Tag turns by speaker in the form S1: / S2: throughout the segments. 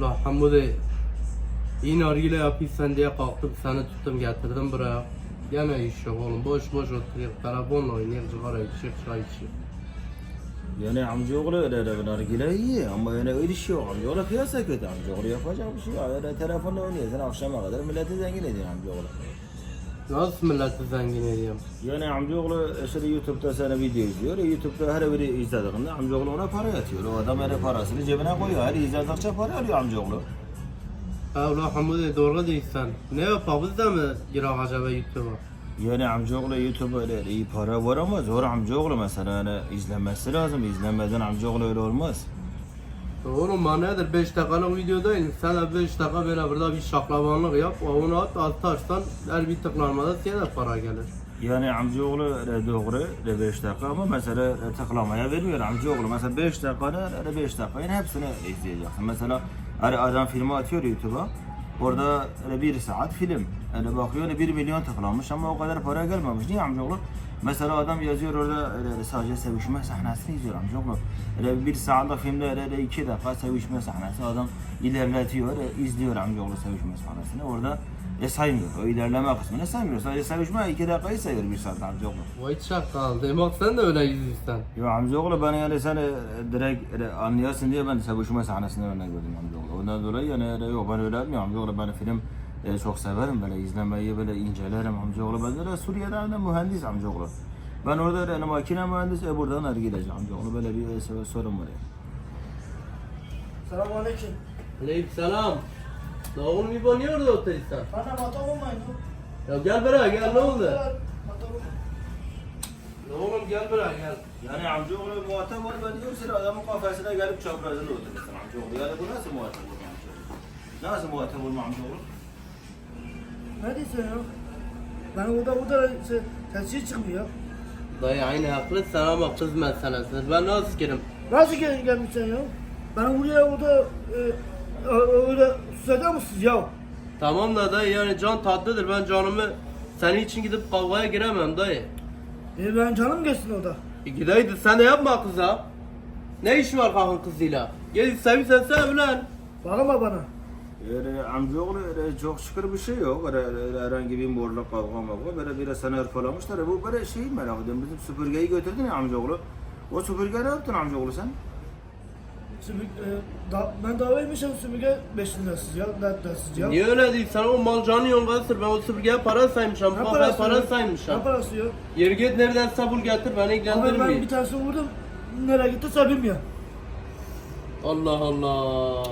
S1: La Hamude iyi nargile yapıyorsan diye kalktım seni tuttum getirdim buraya. Gene iş yok oğlum boş boş oturuyor telefonla oynuyor sigara içiyor çay içiyor.
S2: Yani amcaoğlu öyle öyle nargile iyi ama yani öyle iş yok. Amcaoğlu piyasa kötü. Amcaoğlu yapacak bir şey yok. Telefonla oynuyorsun akşama kadar milleti zengin ediyor amcaoğlu.
S1: Nasıl milleti zengin ediyorum?
S2: Yani amcaoğlu işte YouTube'da sana video izliyor. E, YouTube'da her biri izlediğinde amcaoğlu ona para yatıyor. O adam her parasını cebine koyuyor. Her izledikçe para alıyor amcaoğlu.
S1: Evla Hamude doğru değilsen. Ne yapalım biz de mi girak acaba YouTube'a?
S2: Yani amcaoğlu YouTube'da öyle iyi para var ama zor amcaoğlu mesela yani izlenmesi lazım. İzlenmeden amcaoğlu öyle olmaz.
S1: Oğlum bana nedir 5 dakikalık video değil mi? Sen de 5 dakika böyle burada bir şaklabanlık yap. Onu at atarsan her bir tıklanmada size de para gelir.
S2: Yani amcaoğlu doğru öyle 5 dakika ama mesela öyle tıklamaya vermiyor amcaoğlu. Mesela 5 dakikada öyle 5 dakikayın hepsini izleyeceksin. Mesela hani adam filmi atıyor YouTube'a. Orada bir saat film. Öyle bakıyor öyle 1 milyon tıklanmış ama o kadar para gelmemiş. Niye amcaoğlu? Mesela adam yazıyor orada öyle sadece sevişme sahnesini izliyor amcaoğlu. Öyle bir saatlik filmde öyle, öyle iki dakika sevişme sahnesi adam ilerletiyor, öyle izliyor amcaoğlu sevişme sahnesini. Orada e saymıyor. O ilerleme kısmını saymıyor. Sadece sevişme iki dakikayı sayıyor bir saat amcaoğlu.
S1: Vay çakal. Demek sen de öyle izliyorsun.
S2: Yo amcaoğlu ben yani seni direkt öyle anlayasın diye ben sevişme sahnesini örnek verdim amcaoğlu. Ondan dolayı yani öyle yok ben öyle yapmıyorum amcaoğlu. Ben film e, çok severim böyle izlemeyi böyle incelerim amcaoğlu. Ben de Suriye'de de mühendis amcaoğlu. Ben orada yani makine mühendisi e, buradan argileceğim amcaoğlu. Böyle bir e, sorun var yani.
S3: Selamun aleyküm.
S1: Aleyküm selam. Ne oğlum bir banıyordu otelisten.
S3: Bana matap olmayın.
S1: Ya gel buraya gel ne oldu? Ne oğlum gel buraya gel.
S2: Yani amcaoğlu muhatap var ben diyorum seni adamın kafesine gelip çaprazına oturursun amcaoğlu. Yani bu nasıl muhatap olma amcaoğlu? Nasıl muhatap olma amcaoğlu?
S3: Ne diyorsun ya? Ben orada orada şey, sesi çıkmıyor.
S1: Dayı aynı haklı sen ama kız meselesidir. Ben nasıl girim?
S3: Nasıl gel gelmişsin ya? Ben buraya orada e, öyle susacak mısınız ya?
S1: Tamam da dayı yani can tatlıdır. Ben canımı senin için gidip kavgaya giremem dayı.
S3: E ben canım geçsin orada.
S1: E gideydi sen de yapma kıza. Ne işin var kalkın kızıyla? Gel seviyorsan sev lan.
S3: Bakma bana.
S2: Öyle amcaoğlu öyle çok şükür bir şey yok. Öyle, öyle herhangi bir morluk kavga mavga. Böyle biraz sana hırpalamışlar. Bu böyle şey merak ediyorum. Bizim süpürgeyi götürdün ya amcaoğlu. O süpürge ne yaptın amcaoğlu sen?
S3: Sümük, e, da, ben davaymışım sümüge 5 lirasız ya. Ne dersiz ya?
S1: Niye öyle değil? Sen o mal canı yongasır. Ben o süpürgeye para saymışım.
S3: Ne
S1: para
S3: ya?
S1: saymışım.
S3: Ne parası ya?
S1: Yeri git nereden sabul getir beni
S3: Abi ben bir tanesini vurdum. Nereye gitti bilmiyorum.
S1: Allah Allah.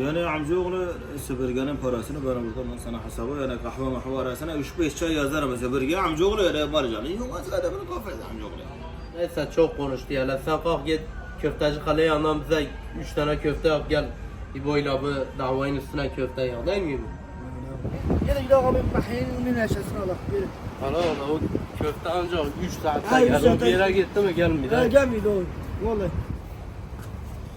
S2: Yani amcaoğlu süpürgenin parasını ben burada ben sana hesabı yani kahve mahve arasına 3-5 çay yazarım süpürge amcaoğlu öyle marcanı yok az adamın kafası amcaoğlu.
S1: Neyse çok konuştu ya. Sen kalk git köfteci kaleye yandan bize 3 tane köfte yap gel. İbo'yla bu davayın üstüne köfte yap değil mi?
S3: Yine gidelim abi mahinin neşesine Allah.
S1: Hala hala o köfte ancak 3 saatte gelir. Bir yere gitti mi gelmiyor.
S3: Gelmiyor oğlum. Vallahi.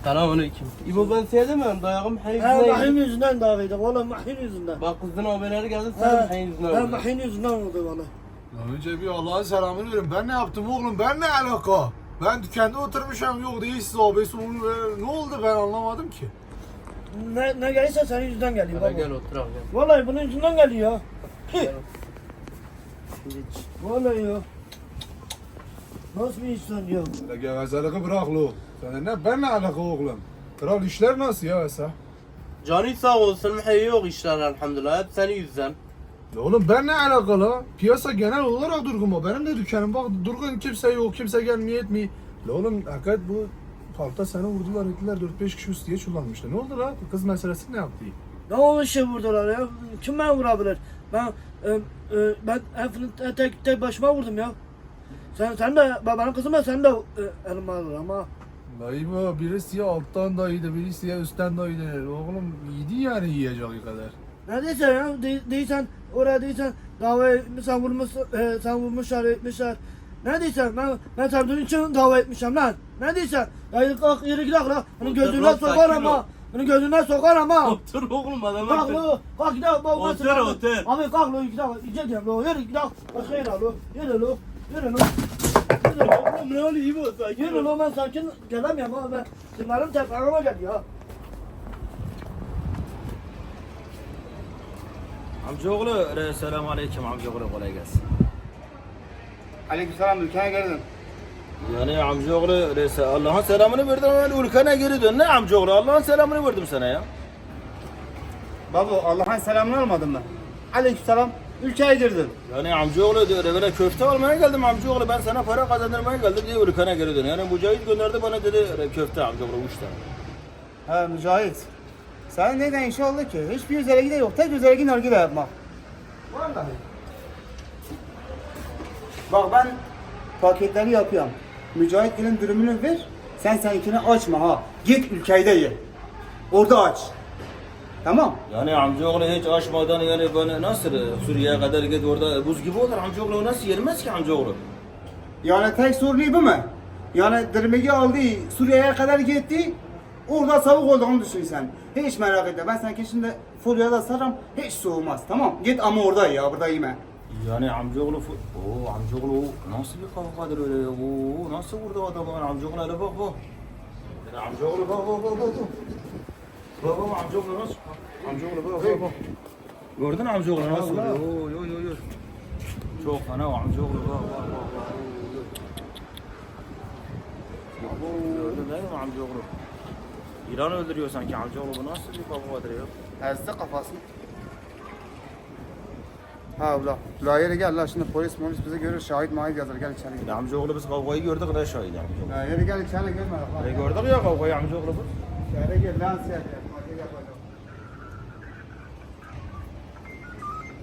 S1: Selamünaleyküm. İbo ben sevdim ben dayağım
S3: Ha
S1: hayır
S3: mahin yüzünden davaydı. Vallahi mahin yüzünden.
S1: Bak kızın haberleri geldi sen
S3: Ha,
S1: hayır yüzünden
S3: ha
S1: oldu.
S3: mahin yüzünden oldu vallahi.
S4: Ya önce bir Allah'ın selamını verin. Ben ne yaptım oğlum? Ben ne alaka? Ben dükkanda oturmuşum yok değil siz abisi onu ver. Ne oldu ben anlamadım ki.
S3: Ne, ne gelirse senin yüzünden geliyor
S1: Hadi
S3: baba.
S1: gel otur abi.
S3: Vallahi bunun yüzünden geliyor. ya. Vallahi ya. Nasıl bir insan ya?
S4: Ya gevezeliği bırak lo. Sen ne ben ne alaka oğlum? Kral işler nasıl ya Esa?
S1: Canı sağ olsun hey yok işler elhamdülillah hep senin yüzünden.
S4: Ya oğlum ben ne alaka la? Piyasa genel olarak durgun mu? Benim de dükkanım bak durgun kimse yok kimse gelmiyor etmiyor. La oğlum hakikat bu parkta seni vurdular ettiler 4-5 kişi üstüye çullanmıştı. Ne oldu la? Kız meselesi ne yaptı?
S3: Ne olmuş şey buradalar ya? Kim beni vurabilir? Ben e, e, ben hepsini tek tek başıma vurdum ya. Sen sen de babanın kızı mı sen de e, elime alır ama.
S4: Dayı birisi ya alttan dayıydı birisi ya üstten dayıydı. Oğlum yedi yani yiyeceği kadar.
S3: Ne diysen ya? De, değilsen oraya değilsen dava etmişsen vurmuş, e, sen vurmuşlar etmişler. Ne diysen ben ben sevdiğin için dava etmişim lan. Ne diysen? Ya yürü kalk yürü gidelim lan. Bunu
S1: Otur
S3: gözüne
S1: lan,
S3: sokar
S1: sakin
S3: ama.
S1: ol.
S3: Bunu gözüne sokar ama.
S1: Otur oğlum adam
S3: Kalk lo, kalk gidelim.
S1: Otur, otur.
S3: Abi kalk lo, gidelim. Gidelim lo, yürü gidelim. Başka yere lo, yürü lo, Yürü lan. Yürü
S1: oğlum ne oluyor İbo sakin
S3: Yürü
S1: ol.
S3: lan ben sakin gelemiyorum ama ben. Tırlarım tepeme geliyor.
S2: Amcaoğlu, selamun aleyküm amcaoğlu kolay gelsin.
S5: Aleykümselam ülkeye geri.
S2: Yani amcaoğlu, rese- Allah'ın selamını verdim hemen ülkene geri dön. Ne amcaoğlu, Allah'ın selamını verdim sana ya.
S5: Babu Allah'ın selamını almadın mı? Aleykümselam ülkeye girdin.
S2: Yani amcaoğlu diyor böyle köfte almaya geldim amcaoğlu ben sana para kazandırmaya geldim diye ülkene geri dön. Yani Mücahit gönderdi bana dedi köfte amcaoğlu üç tane.
S5: He Mücahit. Sen neden işe oldu ki? Hiçbir özelliği de yok. Tek özelliği nargile yapmak. Vallahi. Bak ben paketleri yapıyorum. Mücahit gelin dürümünü ver. Sen seninkini açma ha. Git ülkede ye. Orada aç. Tamam.
S2: Yani amcaoğlu hiç açmadan yani bana nasıl e, Suriye'ye kadar git orada buz gibi olur amcaoğlu o nasıl yenmez ki amcaoğlu?
S5: Yani tek sorunu bu mu? Yani dırmığı aldı, Suriye'ye kadar gitti. Orada soğuk olduğunu düşün sen. Hiç merak etme. Ben sana şimdi folyoda sararım. Hiç soğumaz. Tamam. Git ama orada ya. Burada yeme.
S2: Yani amcaoğlu Oo amcaoğlu o nasıl bir kavgadır öyle? Oo nasıl vurdu adamı amcaoğlu hele bak bak. Yani amcaoğlu bak bak bak bak. Bak amcaoğlu nasıl? Amcaoğlu bak bak bak. Gördün amcaoğlu nasıl vuruyor? Oy oy oy oy. Çok fena amcaoğlu bak bak bak bak. Gördün değil mi amcaoğlu? İran öldürüyor sanki amcaoğlu bu nasıl bir kavgadır ya?
S5: Ezdi kafasını. Ha ula. La yere gel la şimdi polis polis bizi görür şahit mahit yazar gel içeri.
S2: Ya amcaoğlu biz kavgayı gördük ne şahit amcaoğlu.
S5: La yere gel içeri girme.
S2: E gördük ya kavgayı amcaoğlu bu.
S5: İçeri gir lan sen. Hadi yapalım.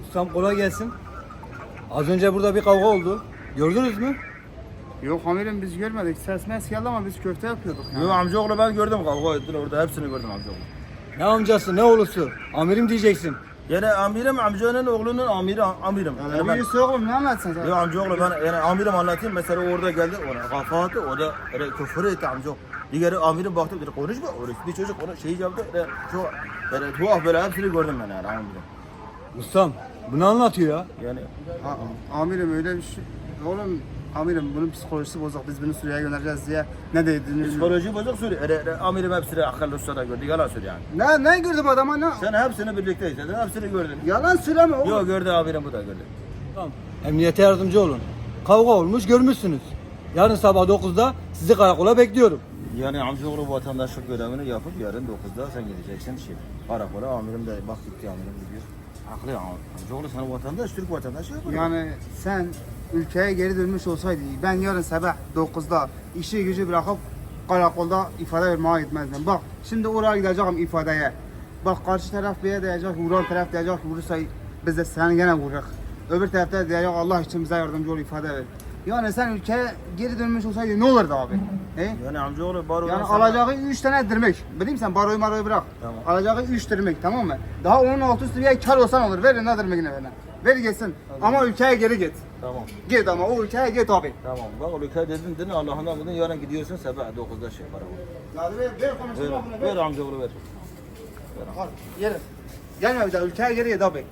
S6: Ustam kolay gelsin. Az önce burada bir kavga oldu. Gördünüz mü?
S5: Yok amirim biz görmedik. Ses mes geldi ama biz köfte yapıyorduk.
S2: Yok amcaoğlu ben gördüm kavga ettiler orada hepsini gördüm amcaoğlu.
S6: Ne amcası ne oğlusu. Amirim diyeceksin.
S2: Yani amirim amcanın oğlunun amiri amirim.
S5: Yani
S2: Yani ben,
S5: birisi oğlum ne anlatsın sen?
S2: yok amcaoğlu ben yani amirim anlatayım mesela orada geldi ona kafa attı o da öyle küfür etti amcaoğlu. Diğeri amirim baktı dedi konuşma orası bir çocuk ona şey yaptı öyle çok öyle tuhaf böyle hepsini gördüm ben yani amirim.
S6: Ustam bunu anlatıyor ya.
S2: Yani
S5: A- amirim öyle bir şey. Oğlum amirim bunun psikolojisi bozuk. Biz bunu Suriye'ye göndereceğiz diye ne dediğini
S2: psikoloji bozuk söylüyor. Öyle, öyle amirim hepsini akıllı ustada gördü yalan söylüyor yani.
S5: Ne ne gördüm adama ne?
S2: Sen hepsini birlikte izledin hepsini gördün.
S5: Yalan söyleme oğlum.
S2: Yok gördü amirim bu da gördü.
S6: Tamam. Emniyete yardımcı olun. Kavga olmuş görmüşsünüz. Yarın sabah 9'da sizi karakola bekliyorum.
S2: Yani amcaoğlu vatandaşlık görevini yapıp yarın 9'da sen gideceksin şey. Karakola amirim de bak gitti amirim gidiyor. Haklı amcaoğlu sen vatandaş, Türk vatandaşı yapar.
S5: Yani sen ülkeye geri dönmüş olsaydı ben yarın sabah 9'da işi gücü bırakıp karakolda ifade vermeye gitmezdim. Bak şimdi oraya gideceğim ifadeye. Bak karşı taraf bir diyecek, vuran taraf diyecek vurursa biz de seni gene vururuz. Öbür tarafta diyecek Allah için bize yardımcı ol ifade ver. Yani sen ülkeye geri dönmüş olsaydı ne olurdu abi? He?
S2: Yani amcaoğlu barodan
S5: Yani alacağı 3 tane dirmek. Bileyim sen baroyu maroyu bırak.
S2: Tamam.
S5: Alacağı 3 dirmek tamam mı? Daha onun altı üstü bir kar olsan olur. Ver ne dirmekine ver. Ver gitsin. Ama ülkeye geri git.
S2: Tamam.
S5: Git ama o ülkeye git abi.
S2: Tamam. Bak o ülke dedin dedin Allah'ından dedin yarın gidiyorsun sabah 9'da şey karakola.
S5: Ya ver, ver konuşma
S2: Ver,
S5: ver.
S2: ver amcaoğlu ver.
S5: Al, Yere. Gelme bir daha ülkeye geri git abi.